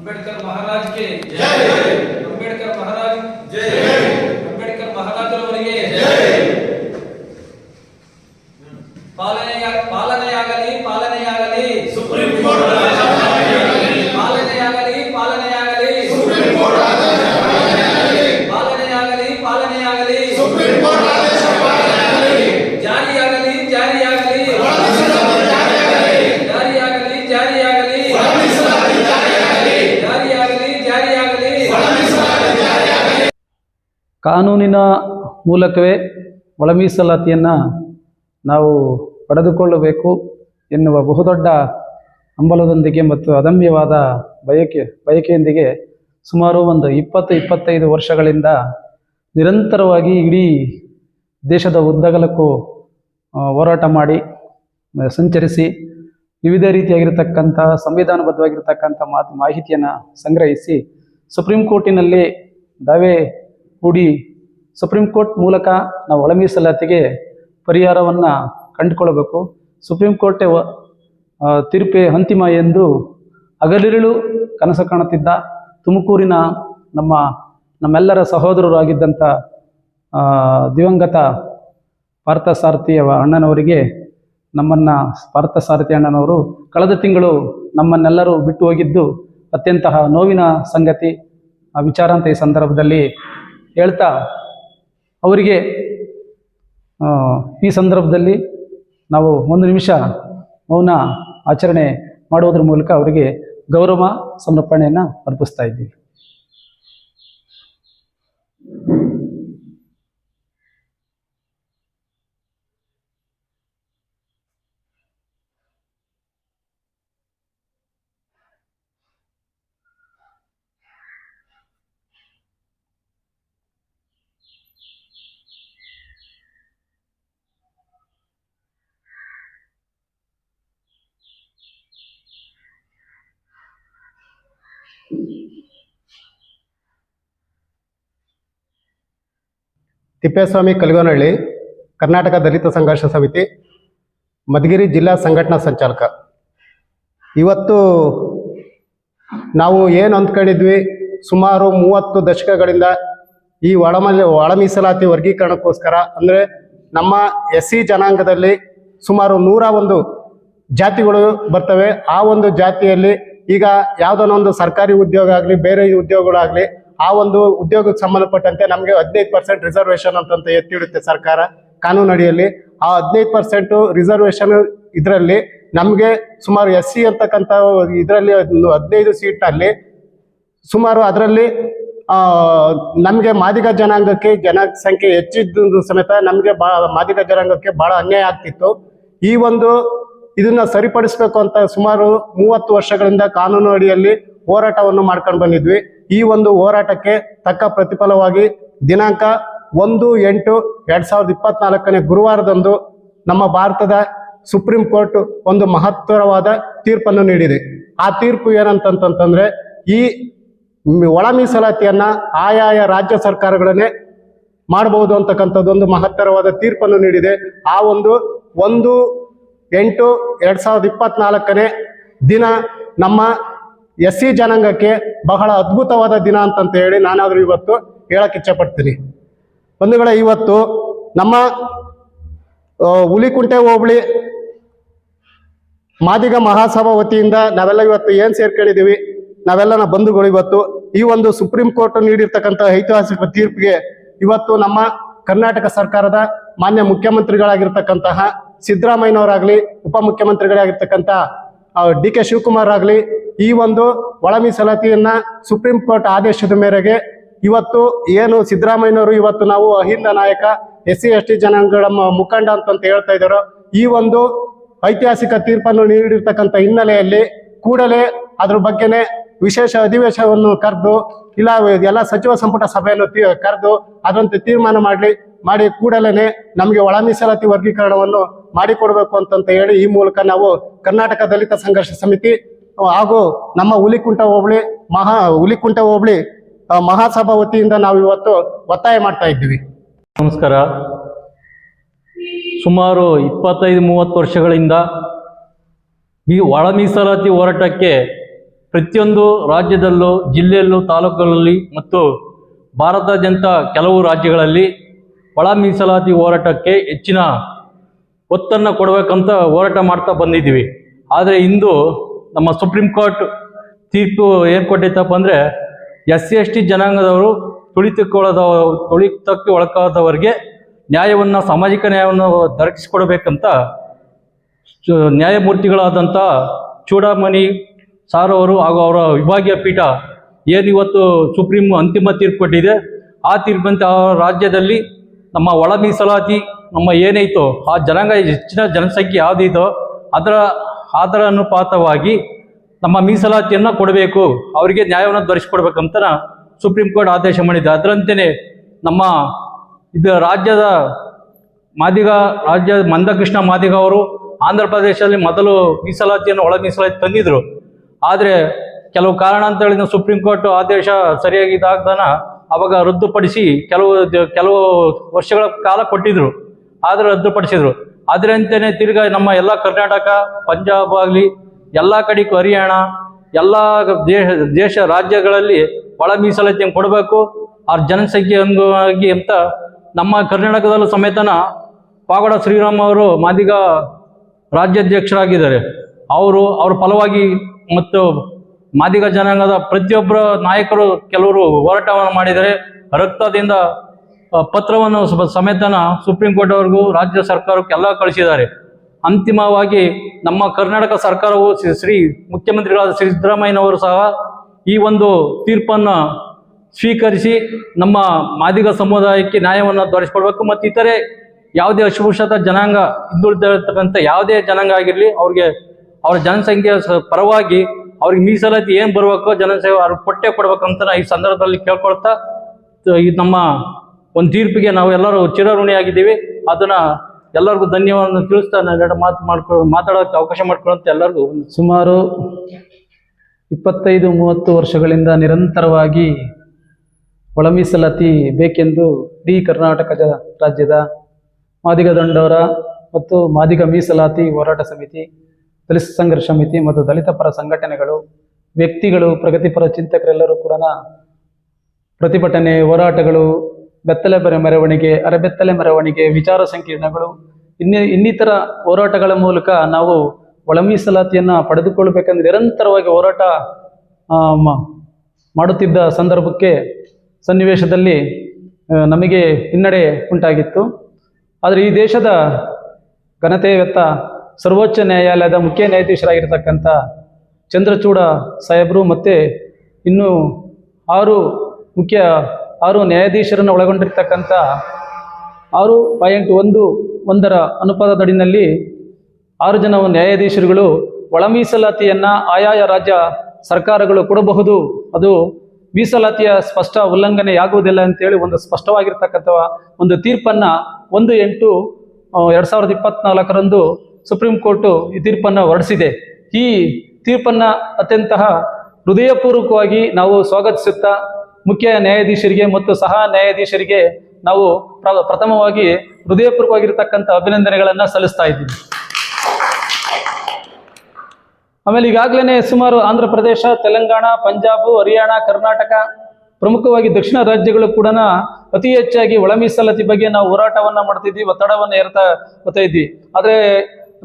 ಅಂಬೇಡ್ಕರ್ ಮಹಾರಾಜ್ಗೆ ಅಂಬೇಡ್ಕರ್ ಮಹಾರಾಜ್ ಅಂಬೇಡ್ಕರ್ ಕಾನೂನಿನ ಮೂಲಕವೇ ಒಳ ಮೀಸಲಾತಿಯನ್ನು ನಾವು ಪಡೆದುಕೊಳ್ಳಬೇಕು ಎನ್ನುವ ಬಹುದೊಡ್ಡ ಹಂಬಲದೊಂದಿಗೆ ಮತ್ತು ಅದಮ್ಯವಾದ ಬಯಕೆ, ಬಯಕೆಯೊಂದಿಗೆ ಸುಮಾರು ಒಂದು ಇಪ್ಪತ್ತು, ಇಪ್ಪತ್ತೈದು ವರ್ಷಗಳಿಂದ ನಿರಂತರವಾಗಿ ಇಡೀ ದೇಶದ ಉದ್ದಗಲಕ್ಕೂ ಹೋರಾಟ ಮಾಡಿ ಸಂಚರಿಸಿ ವಿವಿಧ ರೀತಿಯಾಗಿರತಕ್ಕಂಥ, ಸಂವಿಧಾನಬದ್ಧವಾಗಿರ್ತಕ್ಕಂಥ ಮಾತು, ಮಾಹಿತಿಯನ್ನು ಸಂಗ್ರಹಿಸಿ ಸುಪ್ರೀಂ ಕೋರ್ಟಿನಲ್ಲಿ ದಾವೆ ಹೂಡಿ ಸುಪ್ರೀಂ ಕೋರ್ಟ್ ಮೂಲಕ ನಾವು ಒಳ ಮೀಸಲಾತಿಗೆ ಪರಿಹಾರವನ್ನು ಕಂಡುಕೊಳ್ಳಬೇಕು. ಸುಪ್ರೀಂ ಕೋರ್ಟ್ ತೀರ್ಪೇ ಅಂತಿಮ ಎಂದು ಅಗಲಿರುಳು ಕನಸು ಕಾಣುತ್ತಿದ್ದ ತುಮಕೂರಿನ ನಮ್ಮ, ನಮ್ಮೆಲ್ಲರ ಸಹೋದರರಾಗಿದ್ದಂಥ ದಿವಂಗತ ಪಾರ್ಥಸಾರಥಿಯ ಅಣ್ಣನವರಿಗೆ ನಮ್ಮನ್ನು ಪಾರ್ಥಸಾರಥಿ ಅಣ್ಣನವರು ಕಳೆದ ತಿಂಗಳು ನಮ್ಮನ್ನೆಲ್ಲರೂ ಬಿಟ್ಟು ಹೋಗಿದ್ದು ಅತ್ಯಂತ ನೋವಿನ ಸಂಗತಿ ವಿಚಾರಂತ ಈ ಸಂದರ್ಭದಲ್ಲಿ ಹೇಳ್ತಾ ಅವರಿಗೆ ಈ ಸಂದರ್ಭದಲ್ಲಿ ನಾವು ಒಂದು ನಿಮಿಷ ಮೌನ ಆಚರಣೆ ಮಾಡುವುದರ ಮೂಲಕ ಅವರಿಗೆ ಗೌರವ ಸಮರ್ಪಣೆಯನ್ನು ಅರ್ಪಿಸ್ತಾ ಇದ್ದೀವಿ. ತಿಪ್ಪೇಸ್ವಾಮಿ ಕಲಿಗೋನಹಳ್ಳಿ, ಕರ್ನಾಟಕ ದಲಿತ ಸಂಘರ್ಷ ಸಮಿತಿ, ಮಧುಗಿರಿ ಜಿಲ್ಲಾ ಸಂಘಟನಾ ಸಂಚಾಲಕ. ಇವತ್ತು ನಾವು ಏನು ಅಂದ್ಕೊಂಡಿದ್ವಿ? ಸುಮಾರು ಮೂವತ್ತು ದಶಕಗಳಿಂದ ಈ ಒಳಮಲ್ಲಿ ಒಳ ಮೀಸಲಾತಿ ವರ್ಗೀಕರಣಕ್ಕೋಸ್ಕರ, ಅಂದರೆ ನಮ್ಮ ಎಸ್ ಸಿ ಜನಾಂಗದಲ್ಲಿ ಸುಮಾರು ನೂರ ಒಂದು ಜಾತಿಗಳು ಬರ್ತವೆ. ಆ ಒಂದು ಜಾತಿಯಲ್ಲಿ ಈಗ ಯಾವುದನ್ನೊಂದು ಸರ್ಕಾರಿ ಉದ್ಯೋಗ ಆಗಲಿ, ಬೇರೆ ಉದ್ಯೋಗಗಳಾಗಲಿ ಆ ಒಂದು ಉದ್ಯೋಗಕ್ಕೆ ಸಂಬಂಧಪಟ್ಟಂತೆ ನಮಗೆ ಹದಿನೈದು ಪರ್ಸೆಂಟ್ ರಿಸರ್ವೇಷನ್ ಅಂತಂತ ಎತ್ತಿಡುತ್ತೆ ಸರ್ಕಾರ ಕಾನೂನು ಅಡಿಯಲ್ಲಿ ಆ ಹದಿನೈದು ಪರ್ಸೆಂಟು ರಿಸರ್ವೇಷನ್ ಇದರಲ್ಲಿ ನಮಗೆ ಸುಮಾರು ಎಸ್ ಸಿ ಅಂತಕ್ಕಂಥ ಇದರಲ್ಲಿ ಹದಿನೈದು ಸೀಟಲ್ಲಿ ಸುಮಾರು ಅದರಲ್ಲಿ ನಮಗೆ ಮಾದಿಗ ಜನಾಂಗಕ್ಕೆ ಜನಸಂಖ್ಯೆ ಹೆಚ್ಚಿದ್ದು ಸಮೇತ ನಮಗೆ ಬಾ, ಮಾದಿಗ ಜನಾಂಗಕ್ಕೆ ಬಹಳ ಅನ್ಯಾಯ ಆಗ್ತಿತ್ತು. ಈ ಒಂದು ಇದನ್ನ ಸರಿಪಡಿಸಬೇಕು ಅಂತ ಸುಮಾರು ಮೂವತ್ತು ವರ್ಷಗಳಿಂದ ಕಾನೂನು ಅಡಿಯಲ್ಲಿ ಹೋರಾಟವನ್ನು ಮಾಡ್ಕೊಂಡು ಬಂದಿದ್ವಿ. ಈ ಒಂದು ಹೋರಾಟಕ್ಕೆ ತಕ್ಕ ಪ್ರತಿಫಲವಾಗಿ ದಿನಾಂಕ ಒಂದು ಎಂಟು ಎರಡ್ ಸಾವಿರದ ಇಪ್ಪತ್ನಾಲ್ಕನೇ ಗುರುವಾರದಂದು ನಮ್ಮ ಭಾರತದ ಸುಪ್ರೀಂ ಕೋರ್ಟ್ ಒಂದು ಮಹತ್ತರವಾದ ತೀರ್ಪನ್ನು ನೀಡಿದೆ. ಆ ತೀರ್ಪು ಏನಂತಂತಂದ್ರೆ ಈ ಒಳ ಮೀಸಲಾತಿಯನ್ನ ಆಯಾಯ ರಾಜ್ಯ ಸರ್ಕಾರಗಳನ್ನೇ ಮಾಡಬಹುದು ಅಂತಕ್ಕಂಥದ್ದೊಂದು ಮಹತ್ತರವಾದ ತೀರ್ಪನ್ನು ನೀಡಿದೆ. ಆ ಒಂದು ಒಂದು ಎಂಟು ಎರಡ್ ಸಾವಿರದ ಇಪ್ಪತ್ನಾಲ್ಕನೇ ದಿನ ನಮ್ಮ ಎಸ್ ಸಿ ಜನಾಂಗಕ್ಕೆ ಬಹಳ ಅದ್ಭುತವಾದ ದಿನ ಅಂತಂತ ಹೇಳಿ ನಾನಾದ್ರೂ ಇವತ್ತು ಹೇಳಕ್ ಇಚ್ಛಪಡ್ತೀನಿ. ಬಂಧುಗಳೇ, ಇವತ್ತು ನಮ್ಮ ಹುಲಿಕುಂಟೆ ಹೋಬಳಿ ಮಾದಿಗ ಮಹಾಸಭಾ ವತಿಯಿಂದ ನಾವೆಲ್ಲ ಇವತ್ತು ಏನು ಸೇರ್ಕೊಂಡಿದೀವಿ ನಾವೆಲ್ಲ ಬಂಧುಗಳು ಇವತ್ತು. ಈ ಒಂದು ಸುಪ್ರೀಂ ಕೋರ್ಟ್ ನೀಡಿರ್ತಕ್ಕಂಥ ಐತಿಹಾಸಿಕ ತೀರ್ಪಿಗೆ ಇವತ್ತು ನಮ್ಮ ಕರ್ನಾಟಕ ಸರ್ಕಾರದ ಮಾನ್ಯ ಮುಖ್ಯಮಂತ್ರಿಗಳಾಗಿರ್ತಕ್ಕಂತಹ ಸಿದ್ದರಾಮಯ್ಯನವರಾಗ್ಲಿ ಉಪಮುಖ್ಯಮಂತ್ರಿಗಳಾಗಿರ್ತಕ್ಕಂಥ ಡಿ ಕೆ ಶಿವಕುಮಾರ್ ಆಗಲಿ ಈ ಒಂದು ಒಳ ಮೀಸಲಾತಿಯನ್ನ ಸುಪ್ರೀಂ ಕೋರ್ಟ್ ಆದೇಶದ ಮೇರೆಗೆ ಇವತ್ತು ಏನು ಸಿದ್ದರಾಮಯ್ಯನವರು ಇವತ್ತು ನಾವು ಅಹಿಂದ ನಾಯಕ ಎಸ್ ಸಿ ಎಸ್ ಟಿ ಜನಾಂಗಗಳ ಮುಖಂಡ ಅಂತಂತ ಹೇಳ್ತಾ ಇದ್ದಾರೋ, ಈ ಒಂದು ಐತಿಹಾಸಿಕ ತೀರ್ಪನ್ನು ನೀಡಿರ್ತಕ್ಕಂಥ ಹಿನ್ನೆಲೆಯಲ್ಲಿ ಕೂಡಲೇ ಅದ್ರ ಬಗ್ಗೆನೆ ವಿಶೇಷ ಅಧಿವೇಶನವನ್ನು ಕರೆದು, ಇಲ್ಲ, ಎಲ್ಲ ಸಚಿವ ಸಂಪುಟ ಸಭೆಯನ್ನು ಕರೆದು ಅದರಂತೆ ತೀರ್ಮಾನ ಮಾಡಲಿ, ಮಾಡಿ ಕೂಡಲೇ ನಮಗೆ ಒಳ ಮೀಸಲಾತಿ ವರ್ಗೀಕರಣವನ್ನು ಮಾಡಿಕೊಡ್ಬೇಕು ಅಂತಂತ ಹೇಳಿ ಈ ಮೂಲಕ ನಾವು ಕರ್ನಾಟಕ ದಲಿತ ಸಂಘರ್ಷ ಸಮಿತಿ ಹಾಗೂ ನಮ್ಮ ಹುಲಿಕುಂಟ ಹೋಬಳಿ ಮಹಾ, ಹುಲಿಕುಂಟ ಹೋಬಳಿ ಮಹಾಸಭಾ ವತಿಯಿಂದ ನಾವು ಇವತ್ತು ಒತ್ತಾಯ ಮಾಡ್ತಾ ಇದ್ದೀವಿ. ನಮಸ್ಕಾರ. ಸುಮಾರು ಇಪ್ಪತ್ತೈದು, ಮೂವತ್ತು ವರ್ಷಗಳಿಂದ ಈ ಒಳ ಮೀಸಲಾತಿ ಹೋರಾಟಕ್ಕೆ ಪ್ರತಿಯೊಂದು ರಾಜ್ಯದಲ್ಲೂ, ಜಿಲ್ಲೆಯಲ್ಲೂ, ತಾಲೂಕುಗಳಲ್ಲಿ ಮತ್ತು ಭಾರತಾದ್ಯಂತ ಕೆಲವು ರಾಜ್ಯಗಳಲ್ಲಿ ಒಳ ಮೀಸಲಾತಿ ಹೋರಾಟಕ್ಕೆ ಹೆಚ್ಚಿನ ಒತ್ತನ್ನು ಕೊಡಬೇಕಂತ ಹೋರಾಟ ಮಾಡ್ತಾ ಬಂದಿದ್ದೀವಿ. ಆದರೆ ಇಂದು ನಮ್ಮ ಸುಪ್ರೀಂ ಕೋರ್ಟ್ ತೀರ್ಪು ಏನು ಕೊಟ್ಟಿತ್ತಪ್ಪ ಅಂದರೆ ಎಸ್ ಸಿ ಎಸ್ ಟಿ ಜನಾಂಗದವರು ತುಳಿತಕ್ಕೊಳದ ತುಳಿತಕ್ಕೆ ಒಳಗಾದವರಿಗೆ ನ್ಯಾಯವನ್ನು, ಸಾಮಾಜಿಕ ನ್ಯಾಯವನ್ನು ದೊರಕಿಸಿಕೊಡಬೇಕಂತ ನ್ಯಾಯಮೂರ್ತಿಗಳಾದಂಥ ಚೂಡಾಮಣಿ ಸಾರ್ ಅವರು ಹಾಗೂ ಅವರ ವಿಭಾಗೀಯ ಪೀಠ ಏನಿವತ್ತು ಸುಪ್ರೀಂ ಅಂತಿಮ ತೀರ್ಪು ಕೊಟ್ಟಿದೆ, ಆ ತೀರ್ಪಂತೆ ರಾಜ್ಯದಲ್ಲಿ ನಮ್ಮ ಒಳ ಮೀಸಲಾತಿ, ನಮ್ಮ ಏನೈತೋ ಆ ಜನಾಂಗ, ಹೆಚ್ಚಿನ ಜನಸಂಖ್ಯೆ ಯಾವುದಿದೋ ಅದರ ಅದರ ಅನುಪಾತವಾಗಿ ನಮ್ಮ ಮೀಸಲಾತಿಯನ್ನು ಕೊಡಬೇಕು, ಅವರಿಗೆ ನ್ಯಾಯವನ್ನು ದೊರಕಿಸ್ಕೊಡ್ಬೇಕಂತ ಸುಪ್ರೀಂ ಕೋರ್ಟ್ ಆದೇಶ ಮಾಡಿದೆ ಅದರಂತೆಯೇ ನಮ್ಮ ಇದು ರಾಜ್ಯದ ಮಾದಿಗ, ರಾಜ್ಯ ಮಂದಕೃಷ್ಣ ಮಾದಿಗ ಅವರು ಆಂಧ್ರ ಪ್ರದೇಶದಲ್ಲಿ ಮೊದಲು ಮೀಸಲಾತಿಯನ್ನು ಒಳ ಮೀಸಲಾತಿ ತಂದಿದ್ರು. ಆದರೆ ಕೆಲವು ಕಾರಣ ಅಂತ ಹೇಳಿದ ಸುಪ್ರೀಂ ಕೋರ್ಟ್ ಆದೇಶ ಸರಿಯಾಗಿ ಇದಾಗ್ದಾನ ಅವಾಗ ರದ್ದುಪಡಿಸಿ ಕೆಲವು ಕೆಲವು ವರ್ಷಗಳ ಕಾಲ ಕೊಟ್ಟಿದ್ರು. ಆದರೆ ರದ್ದುಪಡಿಸಿದ್ರು. ಅದರಂತೆಯೇ ತಿರ್ಗ ನಮ್ಮ ಎಲ್ಲ ಕರ್ನಾಟಕ, ಪಂಜಾಬ್ ಆಗಲಿ, ಎಲ್ಲ ಕಡೆಗೂ ಹರಿಯಾಣ, ಎಲ್ಲ ದೇಶ ದೇಶ ರಾಜ್ಯಗಳಲ್ಲಿ ಒಳ ಮೀಸಲಾತಿ ಕೊಡಬೇಕು ಅವ್ರ ಜನಸಂಖ್ಯೆ ಅಂಗವಾಗಿ ಅಂತ ನಮ್ಮ ಕರ್ನಾಟಕದಲ್ಲೂ ಸಮೇತನ ಪಾಗಡ ಶ್ರೀರಾಮ್ ಅವರು ಮಾದಿಗ ರಾಜ್ಯಾಧ್ಯಕ್ಷರಾಗಿದ್ದಾರೆ. ಅವರು, ಅವ್ರ ಫಲವಾಗಿ ಮತ್ತು ಮಾದಿಗ ಜನಾಂಗದ ಪ್ರತಿಯೊಬ್ಬರ ನಾಯಕರು ಕೆಲವರು ಹೋರಾಟವನ್ನು ಮಾಡಿದರೆ ರಕ್ತದಿಂದ ಪತ್ರವನ್ನು ಸಮೇತನ ಸುಪ್ರೀಂ ಕೋರ್ಟ್ ಅವ್ರಿಗೂ ರಾಜ್ಯ ಸರ್ಕಾರಕ್ಕೆ ಎಲ್ಲ ಕಳಿಸಿದ್ದಾರೆ. ಅಂತಿಮವಾಗಿ ನಮ್ಮ ಕರ್ನಾಟಕ ಸರ್ಕಾರವು ಶ್ರೀ- ಮುಖ್ಯಮಂತ್ರಿಗಳಾದ ಶ್ರೀ ಸಿದ್ದರಾಮಯ್ಯನವರು ಸಹ ಈ ಒಂದು ತೀರ್ಪನ್ನು ಸ್ವೀಕರಿಸಿ ನಮ್ಮ ಮಾದಿಗ ಸಮುದಾಯಕ್ಕೆ ನ್ಯಾಯವನ್ನು ದೊರಕಿಸ್ಕೊಡ್ಬೇಕು ಮತ್ತು ಇತರೆ ಯಾವುದೇ ಅಸ್ಪೃಶ್ಯತ ಜನಾಂಗ ಹಿಂದುಳಿದಿರ್ತಕ್ಕಂಥ ಯಾವುದೇ ಜನಾಂಗ ಆಗಿರಲಿ, ಅವ್ರಿಗೆ ಅವರ ಜನಸಂಖ್ಯೆಯ ಪರವಾಗಿ ಅವ್ರಿಗೆ ಮೀಸಲಾತಿ ಏನು ಬರಬೇಕೋ ಜನಸಂಖ್ಯೆ ಅವ್ರಿಗೆ ಕೊಟ್ಟೆ ಕೊಡ್ಬೇಕಂತ ಈ ಸಂದರ್ಭದಲ್ಲಿ ಕೇಳ್ಕೊಳ್ತಾ, ಈ ನಮ್ಮ ಒಂದು ತೀರ್ಪಿಗೆ ನಾವು ಎಲ್ಲರೂ ಚಿರಋಣಿಯಾಗಿದ್ದೀವಿ ಅದನ್ನ ಎಲ್ಲರಿಗೂ ಧನ್ಯವಾದ ತಿಳಿಸ್ತಾ ನಾನು ಮಾತು ಮಾಡ್ಕೊ ಮಾತಾಡೋಕ್ಕೆ ಅವಕಾಶ ಮಾಡ್ಕೊಳ್ಳೋಂತ ಎಲ್ಲರಿಗೂ ಸುಮಾರು ಇಪ್ಪತ್ತೈದು, ಮೂವತ್ತು ವರ್ಷಗಳಿಂದ ನಿರಂತರವಾಗಿ ಒಳ ಮೀಸಲಾತಿ ಬೇಕೆಂದು ಇಡೀ ಕರ್ನಾಟಕದ ರಾಜ್ಯದ ಮಾದಿಗ ದಂಡವರ ಮತ್ತು ಮಾದಿಗ ಮೀಸಲಾತಿ ಹೋರಾಟ ಸಮಿತಿ, ದಲಿತ ಸಂಘರ್ಷ ಸಮಿತಿ ಮತ್ತು ದಲಿತ ಪರ ಸಂಘಟನೆಗಳು, ವ್ಯಕ್ತಿಗಳು, ಪ್ರಗತಿಪರ ಚಿಂತಕರೆಲ್ಲರೂ ಕೂಡ ಪ್ರತಿಭಟನೆ, ಹೋರಾಟಗಳು ಬೆತ್ತಲೆ ಬರೆ ಮೆರವಣಿಗೆ ಅರೆಬೆತ್ತಲೆ ಮೆರವಣಿಗೆ, ವಿಚಾರ ಸಂಕಿರಣಗಳು, ಇನ್ನಿ, ಇನ್ನಿತರ ಹೋರಾಟಗಳ ಮೂಲಕ ನಾವು ಒಳ ಮೀಸಲಾತಿಯನ್ನು ಪಡೆದುಕೊಳ್ಬೇಕಂದ್ರೆ ನಿರಂತರವಾಗಿ ಹೋರಾಟ ಮಾಡುತ್ತಿದ್ದ ಸಂದರ್ಭಕ್ಕೆ ಸನ್ನಿವೇಶದಲ್ಲಿ ನಮಗೆ ಹಿನ್ನಡೆ ಉಂಟಾಗಿತ್ತು. ಆದರೆ ಈ ದೇಶದ ಘನತೆವೆತ್ತ ಸರ್ವೋಚ್ಚ ನ್ಯಾಯಾಲಯದ ಮುಖ್ಯ ನ್ಯಾಯಾಧೀಶರಾಗಿರ್ತಕ್ಕಂಥ ಚಂದ್ರಚೂಡ ಸಾಹೇಬರು ಮತ್ತು ಇನ್ನು ಆರು ಮುಖ್ಯ ಆರು ನ್ಯಾಯಾಧೀಶರನ್ನು ಒಳಗೊಂಡಿರ್ತಕ್ಕಂಥ ಆರು ಪಾಯಿಂಟ್ ಒಂದು ಒಂದರ ಅನುಪಾತದಡಿನಲ್ಲಿ ಆರು ಜನ ನ್ಯಾಯಾಧೀಶರುಗಳು ಒಳ ಮೀಸಲಾತಿಯನ್ನು ಆಯಾಯ ರಾಜ್ಯ ಸರ್ಕಾರಗಳು ಕೊಡಬಹುದು. ಅದು ಮೀಸಲಾತಿಯ ಸ್ಪಷ್ಟ ಉಲ್ಲಂಘನೆಯಾಗುವುದಿಲ್ಲ ಅಂತೇಳಿ ಒಂದು ಸ್ಪಷ್ಟವಾಗಿರ್ತಕ್ಕಂಥ ಒಂದು ತೀರ್ಪನ್ನು ಒಂದು ಎಂಟು ಎರಡು ಸಾವಿರದ ಇಪ್ಪತ್ನಾಲ್ಕರಂದು ಸುಪ್ರೀಂ ಕೋರ್ಟು ಈ ತೀರ್ಪನ್ನು ಹೊರಡಿಸಿದೆ. ಈ ತೀರ್ಪನ್ನು ಅತ್ಯಂತ ಹೃದಯಪೂರ್ವಕವಾಗಿ ನಾವು ಸ್ವಾಗತಿಸುತ್ತಾ ಮುಖ್ಯ ನ್ಯಾಯಾಧೀಶರಿಗೆ ಮತ್ತು ಸಹ ನ್ಯಾಯಾಧೀಶರಿಗೆ ನಾವು ಪ್ರ- ಪ್ರಥಮವಾಗಿ ಹೃದಯಪೂರ್ವವಾಗಿರ್ತಕ್ಕಂಥ ಅಭಿನಂದನೆಗಳನ್ನು ಸಲ್ಲಿಸ್ತಾ ಇದ್ದೀವಿ. ಆಮೇಲೆ ಈಗಾಗಲೇ ಸುಮಾರು ಆಂಧ್ರ ಪ್ರದೇಶ, ತೆಲಂಗಾಣ, ಪಂಜಾಬ್, ಹರಿಯಾಣ, ಕರ್ನಾಟಕ, ಪ್ರಮುಖವಾಗಿ ದಕ್ಷಿಣ ರಾಜ್ಯಗಳು ಕೂಡ ಅತಿ ಹೆಚ್ಚಾಗಿ ಒಳ ಮೀಸಲಾತಿ ಬಗ್ಗೆ ನಾವು ಹೋರಾಟವನ್ನ ಮಾಡ್ತಿದ್ವಿ, ಒತ್ತಡವನ್ನು ಏರ್ತಾ ಬರ್ತಾ ಇದ್ವಿ. ಆದ್ರೆ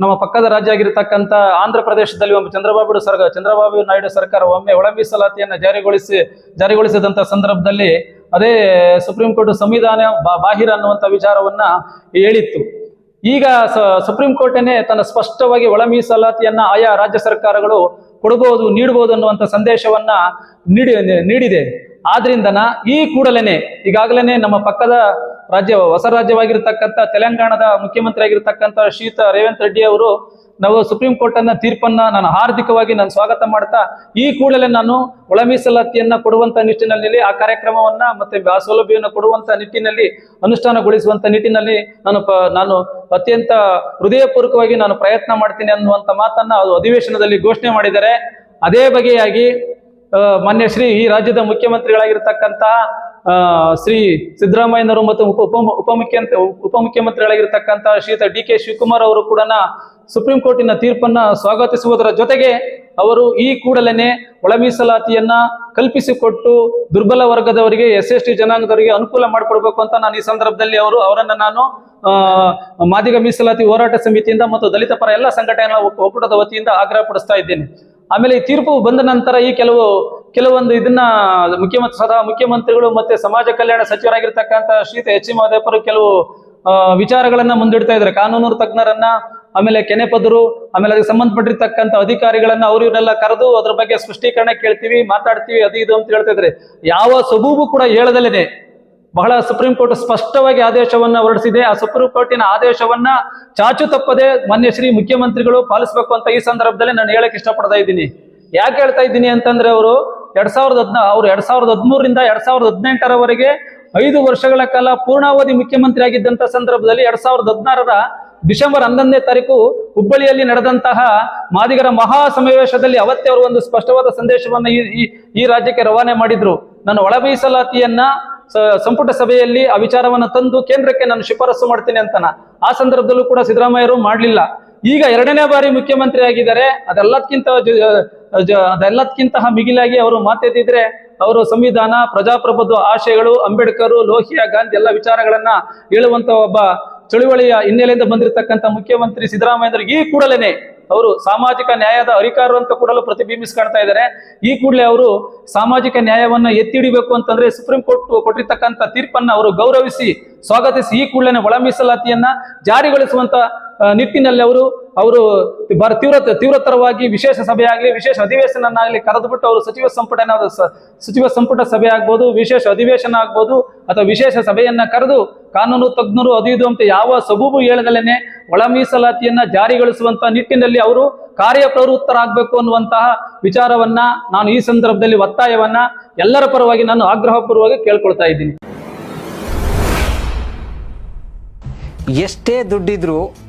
ನಮ್ಮ ಪಕ್ಕದ ರಾಜ್ಯ ಆಗಿರತಕ್ಕಂಥ ಆಂಧ್ರ ಪ್ರದೇಶದಲ್ಲಿ ಒಮ್ಮೆ ಚಂದ್ರಬಾಬು ಸರ್ಕಾರ ಚಂದ್ರಬಾಬು ನಾಯ್ಡು ಸರ್ಕಾರ ಒಮ್ಮೆ ಒಳ ಮೀಸಲಾತಿಯನ್ನು ಜಾರಿಗೊಳಿಸಿ, ಜಾರಿಗೊಳಿಸಿದಂಥ ಸಂದರ್ಭದಲ್ಲಿ ಅದೇ ಸುಪ್ರೀಂ ಕೋರ್ಟ್ ಸಂವಿಧಾನ ಬಾಹಿರ ಅನ್ನುವಂಥ ವಿಚಾರವನ್ನ ಹೇಳಿತ್ತು. ಈಗ ಸುಪ್ರೀಂ ಕೋರ್ಟನೇ ತನ್ನ ಸ್ಪಷ್ಟವಾಗಿ ಒಳ ಮೀಸಲಾತಿಯನ್ನ ಆಯಾ ರಾಜ್ಯ ಸರ್ಕಾರಗಳು ಕೊಡಬಹುದು ನೀಡಬಹುದು ಅನ್ನುವಂಥ ಸಂದೇಶವನ್ನ ನೀಡಿ, ನೀಡಿದೆ. ಆದ್ರಿಂದನ ಈ ಕೂಡಲೇನೆ ಈಗಾಗಲೇ ನಮ್ಮ ಪಕ್ಕದ ರಾಜ್ಯ, ಹೊಸ ರಾಜ್ಯವಾಗಿರ್ತಕ್ಕಂಥ ತೆಲಂಗಾಣದ ಮುಖ್ಯಮಂತ್ರಿ ಆಗಿರ್ತಕ್ಕಂಥ ಶ್ರೀಯುತ ರೇವಂತ್ ರೆಡ್ಡಿ ಅವರು ನಾವು ಸುಪ್ರೀಂ ಕೋರ್ಟ್ ಅನ್ನ ತೀರ್ಪನ್ನ ನಾನು ಹಾರ್ದಿಕವಾಗಿ ನಾನು ಸ್ವಾಗತ ಮಾಡ್ತಾ, ಈ ಕೂಡಲೇ ನಾನು ಒಳ ಮೀಸಲಾತಿಯನ್ನ ಕೊಡುವಂತ ನಿಟ್ಟಿನಲ್ಲಿ ಆ ಕಾರ್ಯಕ್ರಮವನ್ನ ಮತ್ತೆ ಆ ಸೌಲಭ್ಯವನ್ನು ಕೊಡುವಂತ ನಿಟ್ಟಿನಲ್ಲಿ, ಅನುಷ್ಠಾನಗೊಳಿಸುವಂತ ನಿಟ್ಟಿನಲ್ಲಿ ನಾನು ನಾನು ಅತ್ಯಂತ ಹೃದಯಪೂರ್ವಕವಾಗಿ ನಾನು ಪ್ರಯತ್ನ ಮಾಡ್ತೀನಿ ಅನ್ನುವಂಥ ಮಾತನ್ನ ಅದು ಅಧಿವೇಶನದಲ್ಲಿ ಘೋಷಣೆ ಮಾಡಿದ್ದಾರೆ. ಅದೇ ಬಗೆಯಾಗಿ ಮಾನ್ಯ ಶ್ರೀ ಈ ರಾಜ್ಯದ ಮುಖ್ಯಮಂತ್ರಿಗಳಾಗಿರ್ತಕ್ಕಂತಹ ಶ್ರೀ ಸಿದ್ದರಾಮಯ್ಯನವರು ಮತ್ತು ಉಪ ಉಪ ಉಪಮುಖ್ಯ ಉಪಮುಖ್ಯಮಂತ್ರಿಗಳಾಗಿರ್ತಕ್ಕಂತಹ ಶ್ರೀಯುತ ಡಿ ಕೆ ಶಿವಕುಮಾರ್ ಅವರು ಕೂಡ ಸುಪ್ರೀಂ ಕೋರ್ಟಿನ ತೀರ್ಪನ್ನ ಸ್ವಾಗತಿಸುವುದರ ಜೊತೆಗೆ ಅವರು ಈ ಕೂಡಲೇ ಒಳ ಮೀಸಲಾತಿಯನ್ನ ಕಲ್ಪಿಸಿಕೊಟ್ಟು ದುರ್ಬಲ ವರ್ಗದವರಿಗೆ, ಎಸ್ ಎಸ್ ಟಿ ಜನಾಂಗದವರಿಗೆ ಅನುಕೂಲ ಮಾಡಿಕೊಡ್ಬೇಕು ಅಂತ ನಾನು ಈ ಸಂದರ್ಭದಲ್ಲಿ ಅವರು, ಅವರನ್ನ ನಾನು ಮಾದಿಗ ಮೀಸಲಾತಿ ಹೋರಾಟ ಸಮಿತಿಯಿಂದ ಮತ್ತು ದಲಿತ ಪರ ಎಲ್ಲ ಸಂಘಟನೆಗಳ ಒಕ್ಕ- ಒಕ್ಕೂಟದ ವತಿಯಿಂದ ಆಗ್ರಹ ಪಡಿಸ್ತಾ ಇದ್ದೇನೆ. ಆಮೇಲೆ ಈ ತೀರ್ಪು ಬಂದ ನಂತರ ಈ ಕೆಲವು, ಕೆಲವೊಂದು ಇದನ್ನ ಮುಖ್ಯಮಂತ್ರಿ, ಸದಾ ಮುಖ್ಯಮಂತ್ರಿಗಳು ಮತ್ತೆ ಸಮಾಜ ಕಲ್ಯಾಣ ಸಚಿವರಾಗಿರ್ತಕ್ಕಂಥ ಶ್ರೀತ ಎಚ್ ಸಿ ಮಹದೇವರು ಕೆಲವು ವಿಚಾರಗಳನ್ನ ಮುಂದಿಡ್ತಾ ಇದ್ದಾರೆ. ಕಾನೂನು ತಜ್ಞರನ್ನ, ಆಮೇಲೆ ಕೆನೆಪದರು, ಆಮೇಲೆ ಅದಕ್ಕೆ ಸಂಬಂಧಪಟ್ಟಿರ್ತಕ್ಕಂಥ ಅಧಿಕಾರಿಗಳನ್ನ ಅವ್ರ ಇವನ್ನೆಲ್ಲ ಕರೆದು ಅದ್ರ ಬಗ್ಗೆ ಸ್ಪಷ್ಟೀಕರಣ ಕೇಳ್ತೀವಿ, ಮಾತಾಡ್ತೀವಿ, ಅದು ಇದು ಅಂತ ಹೇಳ್ತಾ ಇದ್ರೆ ಯಾವ ಸಬೂಬು ಕೂಡ ಹೇಳದಲ್ಲೇನೆ. ಬಹಳ ಸುಪ್ರೀಂ ಕೋರ್ಟ್ ಸ್ಪಷ್ಟವಾಗಿ ಆದೇಶವನ್ನ ಹೊರಡಿಸಿದೆ. ಆ ಸುಪ್ರೀಂ ಕೋರ್ಟಿನ ಆದೇಶವನ್ನ ಚಾಚು ತಪ್ಪದೆ ಮಾನ್ಯ ಶ್ರೀ ಮುಖ್ಯಮಂತ್ರಿಗಳು ಪಾಲಿಸಬೇಕು ಅಂತ ಈ ಸಂದರ್ಭದಲ್ಲಿ ನಾನು ಹೇಳಕ್ ಇಷ್ಟಪಡ್ತಾ ಇದ್ದೀನಿ. ಯಾಕೆ ಹೇಳ್ತಾ ಇದ್ದೀನಿ ಅಂತಂದ್ರೆ ಅವರು ಎರಡ್ ಸಾವಿರದ ಹದ್ನ, ಅವ್ರು ಎರಡ್ ಸಾವಿರದ ಹದಿಮೂರರಿಂದ ಎರಡ್ ಸಾವಿರದ ಹದಿನೆಂಟರವರೆಗೆ ಐದು ವರ್ಷಗಳ ಕಾಲ ಪೂರ್ಣಾವಧಿ ಮುಖ್ಯಮಂತ್ರಿ ಆಗಿದ್ದಂತ ಸಂದರ್ಭದಲ್ಲಿ ಎರಡ್ ಸಾವಿರದ ಹದಿನಾರರ ಡಿಸೆಂಬರ್ ಹನ್ನೊಂದನೇ ತಾರೀಕು ಹುಬ್ಬಳ್ಳಿಯಲ್ಲಿ ನಡೆದಂತಹ ಮಾದಿಗರ ಮಹಾ ಸಮಾವೇಶದಲ್ಲಿ ಅವತ್ತೇ ಅವರು ಒಂದು ಸ್ಪಷ್ಟವಾದ ಸಂದೇಶವನ್ನು ಈ ರಾಜ್ಯಕ್ಕೆ ರವಾನೆ ಮಾಡಿದ್ರು. ನಾನು ಒಳ ಮೀಸಲಾತಿಯನ್ನ ಸಂಪುಟ ಸಭೆಯಲ್ಲಿ ಆ ವಿಚಾರವನ್ನ ತಂದು ಕೇಂದ್ರಕ್ಕೆ ನಾನು ಶಿಫಾರಸು ಮಾಡ್ತೀನಿ ಅಂತನ. ಆ ಸಂದರ್ಭದಲ್ಲೂ ಕೂಡ ಸಿದ್ದರಾಮಯ್ಯರು ಮಾಡಲಿಲ್ಲ. ಈಗ ಎರಡನೇ ಬಾರಿ ಮುಖ್ಯಮಂತ್ರಿ ಆಗಿದ್ದಾರೆ. ಅದೆಲ್ಲದಕ್ಕಿಂತ ಅದೆಲ್ಲದಕ್ಕಿಂತ ಮಿಗಿಲಾಗಿ ಅವರು ಮಾತೆತ್ತಿದ್ರೆ ಅವರು ಸಂವಿಧಾನ, ಪ್ರಜಾಪ್ರಭುತ್ವ, ಆಶಯಗಳು, ಅಂಬೇಡ್ಕರ್, ಲೋಹಿಯಾ ಗಾಂಧಿ ಎಲ್ಲ ವಿಚಾರಗಳನ್ನ ಹೇಳುವಂತ ಒಬ್ಬ ಚಳುವಳಿಯ ಹಿನ್ನೆಲೆಯಿಂದ ಬಂದಿರತಕ್ಕಂಥ ಮುಖ್ಯಮಂತ್ರಿ ಸಿದ್ದರಾಮಯ್ಯ ಈ ಕೂಡಲೇನೆ ಅವರು ಸಾಮಾಜಿಕ ನ್ಯಾಯದ ಅಧಿಕಾರರು ಅಂತ ಕೂಡಲೂ ಪ್ರತಿಬಿಂಬಿಸ್ಕೊಳ್ತಾ ಇದ್ದಾರೆ. ಈ ಕೂಡಲೇ ಅವರು ಸಾಮಾಜಿಕ ನ್ಯಾಯವನ್ನ ಎತ್ತಿ ಹಿಡಿಬೇಕು ಅಂತಂದ್ರೆ ಸುಪ್ರೀಂ ಕೋರ್ಟ್ ಕೊಟ್ಟಿರ್ತಕ್ಕಂಥ ತೀರ್ಪನ್ನ ಅವರು ಗೌರವಿಸಿ ಸ್ವಾಗತಿಸಿ ಈ ಕೂಡಲೇ ಒಳ ಮೀಸಲಾತಿಯನ್ನ ಜಾರಿಗೊಳಿಸುವಂತ ನಿಟ್ಟಿನಲ್ಲಿ ಅವರು ಅವರು ಬರ- ತೀವ್ರ ತೀವ್ರತರವಾಗಿ ವಿಶೇಷ ಸಭೆ ಆಗಲಿ ವಿಶೇಷ ಅಧಿವೇಶನನ್ನಾಗಲಿ ಕರೆದುಬಿಟ್ಟು ಅವರು ಸಚಿವ ಸಂಪುಟ ಸಚಿವ ಸಂಪುಟ ಸಭೆ ಆಗ್ಬೋದು, ವಿಶೇಷ ಅಧಿವೇಶನ ಆಗ್ಬೋದು, ಅಥವಾ ವಿಶೇಷ ಸಭೆಯನ್ನ ಕರೆದು ಕಾನೂನು ತಜ್ಞರು ಅದು ಇದು ಅಂತ ಯಾವ ಸಬೂಬು ಹೇಳದಲೇನೆ ಒಳ ಮೀಸಲಾತಿಯನ್ನ ಜಾರಿಗೊಳಿಸುವಂತ ನಿಟ್ಟಿನಲ್ಲಿ ಅವರು ಕಾರ್ಯಪ್ರವೃತ್ತರಾಗಬೇಕು ಅನ್ನುವಂತಹ ವಿಚಾರವನ್ನ ನಾನು ಈ ಸಂದರ್ಭದಲ್ಲಿ ಒತ್ತಾಯವನ್ನ ಎಲ್ಲರ ಪರವಾಗಿ ನಾನು ಆಗ್ರಹಪೂರ್ವವಾಗಿ ಕೇಳ್ಕೊಳ್ತಾ ಇದ್ದೀನಿ. ಎಷ್ಟೇ ದುಡ್ಡಿದ್ರೂ